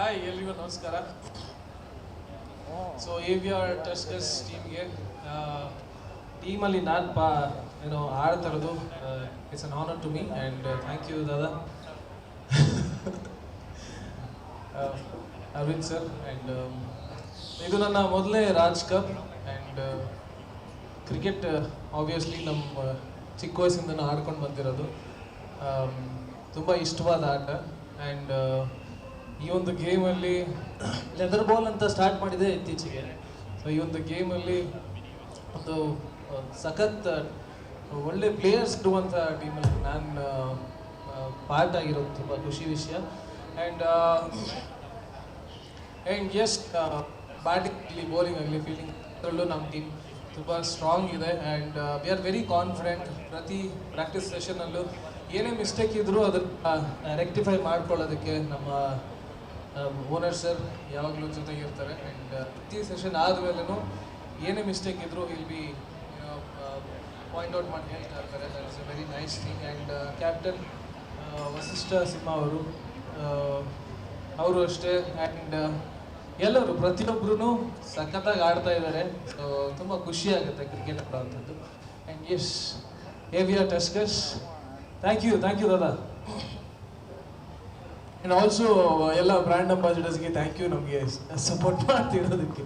Hi ಎಲ್ರಿಗೂ ನಮಸ್ಕಾರ. So A V R Tuskers ಟೀಮ್ಗೆ ಟೀಮಲ್ಲಿ ನಾನು ಪಾ, ಏನೋ ಆಡ್ತಾ ಇರೋದು it's an honour to me and thank you Dada Arvind sir and ಇದು ನನ್ನ ಮೊದಲೇ Raj cup and cricket obviously ನಮ್ಮ ಚಿಕ್ಕ ವಯಸ್ಸಿಂದ ಆಡ್ಕೊಂಡು ಬಂದಿರೋದು. ತುಂಬ ಇಷ್ಟವಾದ ಆಟ ಆ್ಯಂಡ್ ಈ ಒಂದು ಗೇಮಲ್ಲಿ ಲೆದರ್ ಬಾಲ್ ಅಂತ ಸ್ಟಾರ್ಟ್ ಮಾಡಿದೆ ಇತ್ತೀಚೆಗೆ. ಸೊ ಈ ಒಂದು ಗೇಮಲ್ಲಿ ಒಂದು ಸಖತ್ ಒಳ್ಳೆ ಪ್ಲೇಯರ್ಸ್ ಇರುವಂಥ ಟೀಮಲ್ಲಿ ನಾನು ಪಾರ್ಟ್ ಆಗಿರೋದು ತುಂಬ ಖುಷಿ ವಿಷಯ. ಆ್ಯಂಡ್ ಆ್ಯಂಡ್ ಎಸ್ ಬ್ಯಾಟಿಂಗ್ ಆಗಲಿ ಬೌಲಿಂಗ್ ಆಗಲಿ ಫೀಲ್ಡಿಂಗ್ ಅದರಲ್ಲೂ ನಮ್ಮ ಟೀಮ್ ತುಂಬ ಸ್ಟ್ರಾಂಗ್ ಇದೆ. And we are very confident ಪ್ರತಿ ಪ್ರಾಕ್ಟೀಸ್ ಸೆಷನಲ್ಲೂ ಏನೇ ಮಿಸ್ಟೇಕ್ ಇದ್ದರೂ ಅದನ್ನು ರೆಕ್ಟಿಫೈ ಮಾಡ್ಕೊಳ್ಳೋದಕ್ಕೆ ನಮ್ಮ ಓನರ್ ಸರ್ ಯಾವಾಗಲೂ ಜೊತೆಗೆ ಇರ್ತಾರೆ. ಆ್ಯಂಡ್ ಪ್ರತಿ ಸೆಷನ್ ಆದಮೇಲೂ ಏನೇ ಮಿಸ್ಟೇಕ್ ಇದ್ದರೂ ವಿಲ್ ಬಿ ಪಾಯಿಂಟ್ ಔಟ್ ಮಾಡಿ ಹೇಳ್ತಾ ಇರ್ತಾರೆ. That is a very nice thing and captain Vasishta Simha ಅವರು ಅವರು ಅಷ್ಟೇ. ಆ್ಯಂಡ್ ಎಲ್ಲರೂ ಪ್ರತಿಯೊಬ್ಬರೂ ಸಖತ್ತಾಗಿ ಆಡ್ತಾ ಇದ್ದಾರೆ ಸೊ ತುಂಬ ಖುಷಿ ಆಗುತ್ತೆ cricket ಆಡೋವಂಥದ್ದು and yes A V R Tuskers thank you thank you Dada and also ಎಲ್ಲ ಬ್ರ್ಯಾಂಡ್ ಅಂಬಾಸಿಡರ್ಸ್ಗೆ ಥ್ಯಾಂಕ್ ಯು ನಮಗೆ ಸಪೋರ್ಟ್ ಮಾಡ್ತಿರೋದಕ್ಕೆ.